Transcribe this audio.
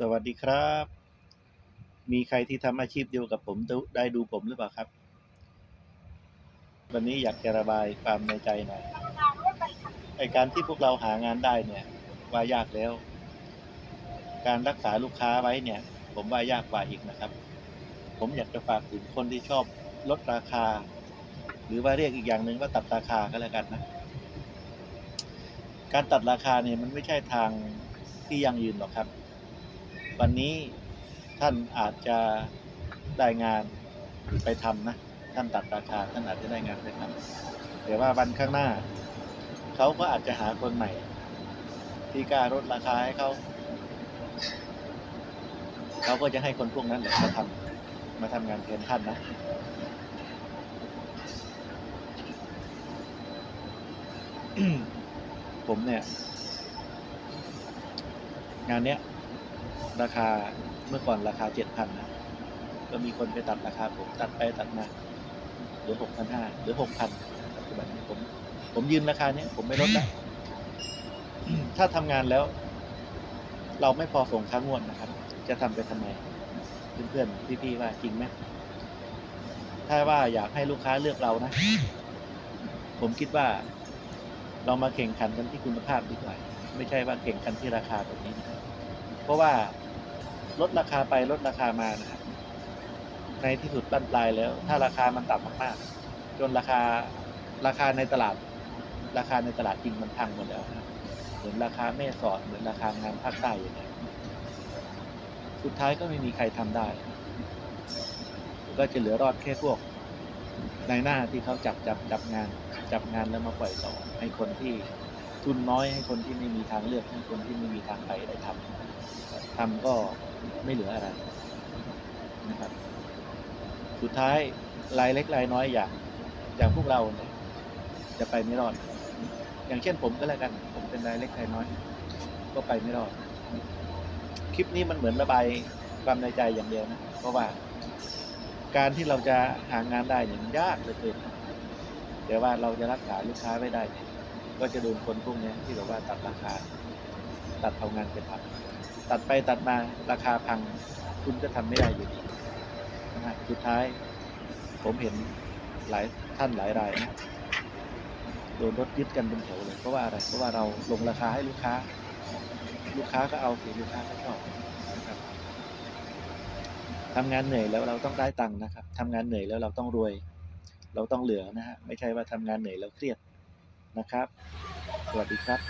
สวัสดีครับ มีใครที่ทำอาชีพเดียวกับผมได้ดูผมหรือเปล่าครับ วันนี้อยากจะระบายความในใจหน่อยไอการที่พวกเราหางานได้เนี่ย ว่ายากแล้ว การรักษาลูกค้าไว้เนี่ย ผมว่ายากกว่าอีกนะครับ ผมอยากจะฝากถึงคนที่ชอบลดราคา หรือว่าเรียกอีกอย่างหนึ่งว่าตัดราคาก็แล้วกันนะ การตัดราคาเนี่ยมันไม่ใช่ทางที่ยั่งยืนหรอกครับ วันนี้ท่านอาจจะได้งานไปทำนะ ท่านตัดราคาท่านอาจจะได้งานไปทำแต่ว่าวันข้างหน้า เขาก็อาจจะหาคนใหม่ ที่กล้าลดราคาให้เขาเขาก็จะให้คนพวกนั้นมาทำมาทำงานแทนท่านนะผมเนี่ย งานเนี้ย ราคาเมื่อก่อนราคาเจ็ดพันนะก็มีคนไปตัดราคาผมตัดไปตัดมาเหลือหกพันห้าเหลือหกพันปัจจุบันนี้ผม ผมยืนราคาเนี้ยผมไม่ลดแล้วถ้าทำงานแล้ว เราไม่พอส่งค่างวดนะครับ จะทำไปทำไมเพื่อนๆพี่ๆว่าจริงไหมถ้าว่าอยากให้ลูกค้าเลือกเรานะ ผมคิดว่า เรามาแข่งขันกันที่คุณภาพดีกว่า ไม่ใช่ว่าแข่งกันที่ราคาแบบนี้นะครับ เพราะว่าลดราคาไปลดราคามานะครับในที่สุดบั้นปลายแล้ว ถ้าราคามันต่ำมากๆ จนราคาราคาในตลาด ราคาในตลาดจริงมันพังหมดแล้วนะเหมือนราคาแม่สอดเหมือนราคางานภาคใต้อย่างเงี้ยสุดท้ายก็ไม่มีใครทำได้ ก็จะเหลือรอดแค่พวกในหน้าที่เขาจับจับจับงาน จับงานแล้วมาปล่อยต่อให้คนที่ ทุนน้อยให้คนที่ไม่มีทางเลือกให้คนที่ไม่มีทางไปได้ทำทำก็ไม่เหลืออะไรนะครับ สุดท้ายรายเล็กรายน้อยอย่างอย่างพวกเราเนี่ยจะไปไม่รอด อย่างเช่นผมก็แล้วกัน ผมเป็นรายเล็กรายน้อย ก็ไปไม่รอด คลิปนี้มันเหมือนระบายความในใจอย่างเดียวนะเพราะว่า การที่เราจะหางานได้เนี่ยมันยากเหลือเกินแต่ว่าเราจะรักษาลูกค้าไม่ได้เนี่ย ก็จะโดนคนพวกนี้ที่แบบว่าตัดราคา ตัดเอางานไปทำตัดไปตัดมาราคาพัง คุณก็ทำไม่ได้อยู่ดีนะฮะสุดท้าย ผมเห็นหลายท่านหลายรายนะโดนรถยึดกันเป็นแถวเลยเพราะว่าอะไรเพราะว่าเราลงราคาให้ลูกค้า ลูกค้าก็เอาสิลูกค้าก็ชอบนะครับทำงานเหนื่อยแล้วเราต้องได้ตังค์นะครับทำงานเหนื่อยแล้วเราต้องรวย เราต้องเหลือนะฮะไม่ใช่ว่าทำงานเหนื่อยแล้วเครียด นะครับ สวัสดีครับ